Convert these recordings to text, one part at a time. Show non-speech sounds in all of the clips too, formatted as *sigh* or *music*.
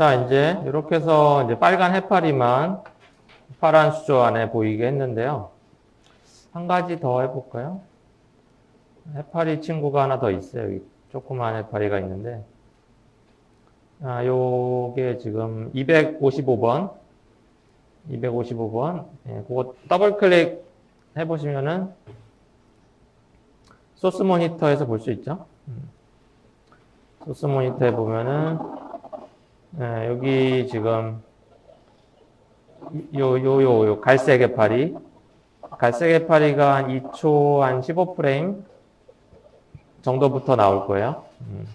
자, 이제 이렇게 해서 이제 빨간 해파리만 파란 수조 안에 보이게 했는데요. 한 가지 더 해볼까요? 해파리 친구가 하나 더 있어요. 여기 조그만 해파리가 있는데. 아, 요게 지금 255번. 255번. 예, 그거 더블 클릭 해보시면은 소스 모니터에서 볼 수 있죠. 음. 소스 모니터에 보면은 예, 여기 지금 요 요 요 요 갈색 해파리 갈색 해파리가 한 2초 한 15프레임 정도부터 나올 거예요. 음.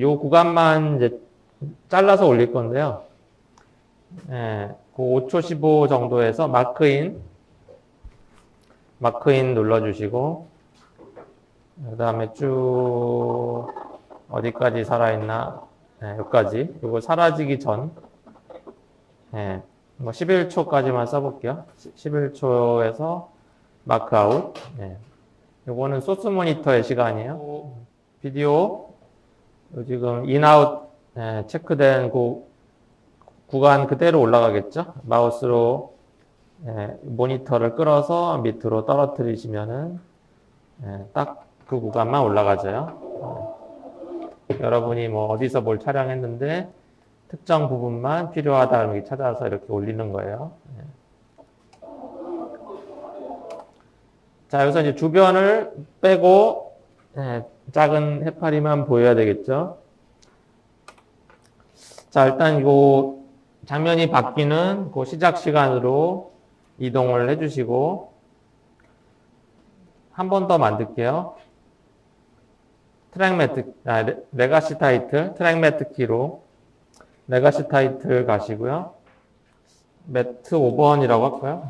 요 구간만 이제 잘라서 올릴 건데요. 예, 그 5초 15 정도에서 마크인 마크인 눌러주시고 그 다음에 쭉 어디까지 살아있나? 네, 여기까지. 이거 사라지기 전. 네, 뭐 11초까지만 써볼게요. 11초에서 마크 아웃. 네. 요거는 소스 모니터의 시간이에요. 비디오. 요 지금 인아웃 네, 체크된 그 구간 그대로 올라가겠죠? 마우스로 예, 모니터를 끌어서 밑으로 떨어뜨리시면은 예, 딱그 구간만 올라가져요. 예. 여러분이 뭐 어디서 뭘 촬영했는데 특정 부분만 필요하다 이렇게 찾아서 이렇게 올리는 거예요. 예. 자, 여기서 이제 주변을 빼고 예, 작은 해파리만 보여야 되겠죠. 자, 일단 이 장면이 바뀌는 그 시작 시간으로 이동을 해주시고 한 번 더 만들게요. 트랙 매트, 아, 레, 레가시 타이틀, 트랙 매트 키로 레가시 타이틀 가시고요. 매트 5번이라고 할까요?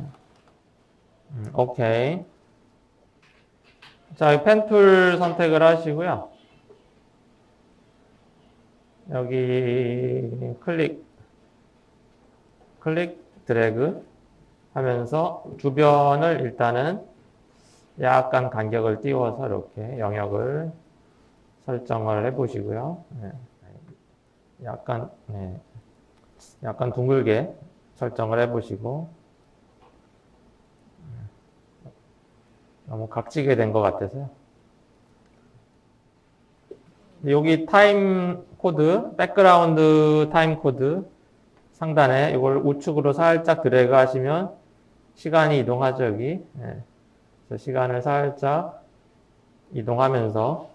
음, 오케이. 자, 펜툴 선택을 하시고요. 여기 클릭, 클릭, 드래그 하면서 주변을 일단은 약간 간격을 띄워서 이렇게 영역을 설정을 해 보시고요. 네. 약간, 네. 약간 둥글게 설정을 해 보시고 너무 각지게 된 것 같아서요. 여기 타임 코드, 백그라운드 타임 코드 상단에 이걸 우측으로 살짝 드래그 하시면 시간이 이동하죠, 여기. 네. 시간을 살짝 이동하면서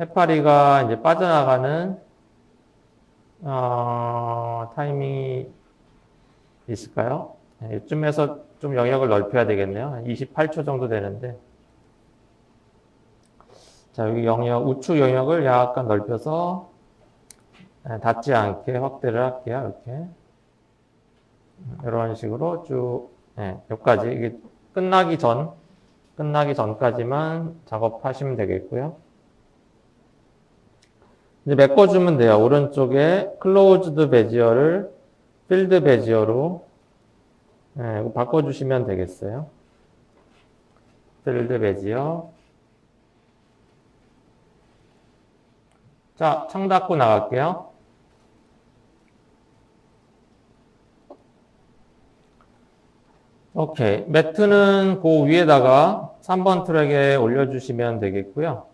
해파리가 이제 빠져나가는 어, 타이밍이 있을까요? 네, 이쯤에서 좀 영역을 넓혀야 되겠네요. 28초 정도 되는데. 자, 여기 영역, 우측 영역을 약간 넓혀서 네, 닿지 않게 확대를 할게요. 이렇게. 이런 식으로 쭉, 네, 여기까지. 이게 끝나기 전, 끝나기 전까지만 작업하시면 되겠고요. 이제 메꿔주면 돼요. 오른쪽에 closed 베지어를 필드 베지어로 네, 바꿔주시면 되겠어요. 필드 베지어. 자, 창 닫고 나갈게요. 오케이. 매트는 그 위에다가 3번 트랙에 올려주시면 되겠고요.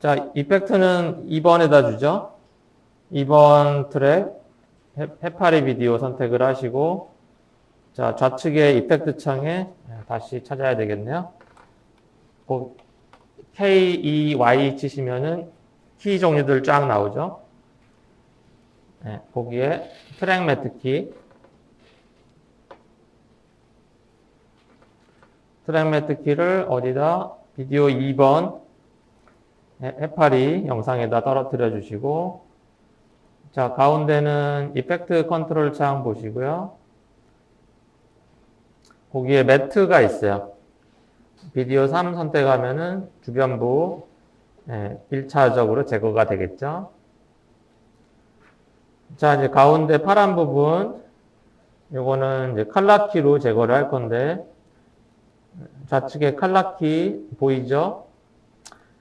자, 이펙트는 2번에다 주죠. 2번 트랙, 해파리 비디오 선택을 하시고, 자, 좌측에 이펙트 창에 다시 찾아야 되겠네요. K, E, Y 치시면은 키 종류들 쫙 나오죠. 네, 거기에 트랙 매트 키, 트랙 매트 키를 어디다 비디오 2번 해파리 영상에다 떨어뜨려 주시고 자 가운데는 이펙트 컨트롤 창 보시고요. 거기에 매트가 있어요. 비디오 3 선택하면은 주변부 예, 1차적으로 제거가 되겠죠. 자, 이제 가운데 파란 부분, 요거는 이제 칼라키로 제거를 할 건데, 좌측에 칼라키 보이죠?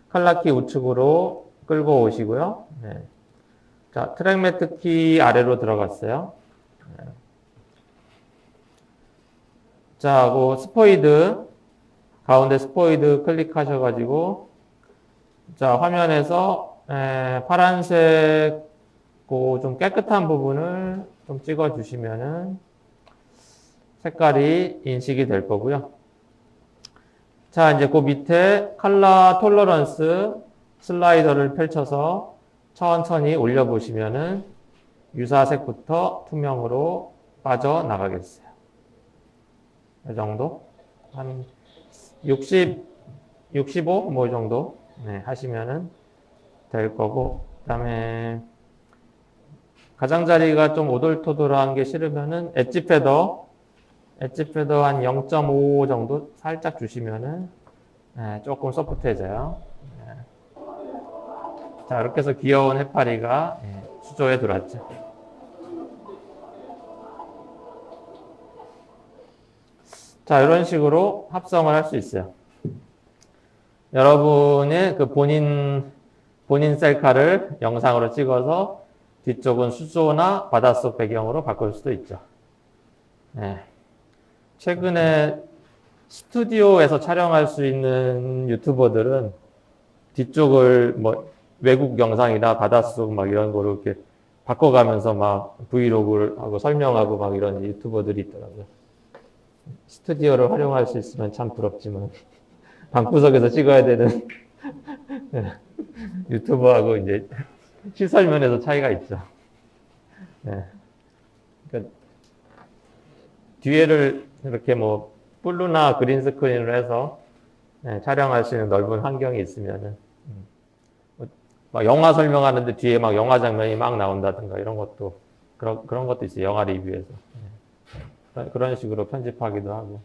칼라키 우측으로 끌고 오시고요. 네. 자, 트랙 매트 키 아래로 들어갔어요. 네. 자, 그 스포이드 가운데 스포이드 클릭하셔가지고 자 화면에서 에, 파란색 그 좀 깨끗한 부분을 좀 찍어 주시면은 색깔이 인식이 될 거고요. 자 이제 그 밑에 컬러 톨러런스 슬라이더를 펼쳐서 천천히 올려 보시면은 유사색부터 투명으로 빠져 나가겠어요. 이 정도 한 60, 65, 뭐 이 정도 네, 하시면은 될 거고, 그 다음에 가장자리가 좀 오돌토돌한 게 싫으면은 엣지 패더, 엣지 패더 한 0.5 정도 살짝 주시면은 네, 조금 소프트해져요. 네. 자, 이렇게 해서 귀여운 해파리가 예, 수조에 들어왔죠. 자, 이런 식으로 합성을 할 수 있어요. 여러분의 그 본인, 본인 셀카를 영상으로 찍어서 뒤쪽은 수조나 바닷속 배경으로 바꿀 수도 있죠. 네. 최근에 스튜디오에서 촬영할 수 있는 유튜버들은 뒤쪽을 뭐 외국 영상이나 바닷속 막 이런 거로 이렇게 바꿔가면서 막 브이로그를 하고 설명하고 막 이런 유튜버들이 있더라고요. 스튜디오를 활용할 수 있으면 참 부럽지만 *laughs* 방구석에서 찍어야 되는 *laughs* 네. 유튜버하고 이제 시설면에서 차이가 있죠. 네. 그러니까 뒤에를 이렇게 뭐 블루나 그린 스크린으로 해서 네, 촬영할 수 있는 넓은 환경이 있으면은 음, 뭐막 영화 설명하는데 뒤에 막 영화 장면이 막 나온다든가 이런 것도 그런 그런 것도 있어요. 영화 리뷰에서. 그런- 그런 식으로 편집하기도 하고.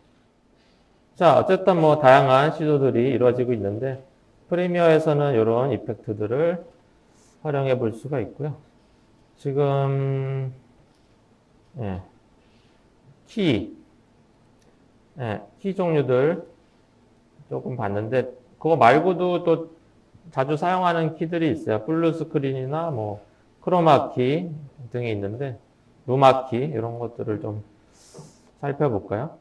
자, 어쨌든 뭐 다양한 시도들이 이루어지고 있는데 프리미어에서는 이런 이펙트들을 활용해 볼 수가 있고요. 지금 예, 키, 예, 키 종류들 조금 봤는데 그거 말고도 또 자주 사용하는 키들이 있어요. 블루 스크린이나 뭐 크로마 키 등이 있는데 루마 키 이런 것들을 좀 살펴볼까요?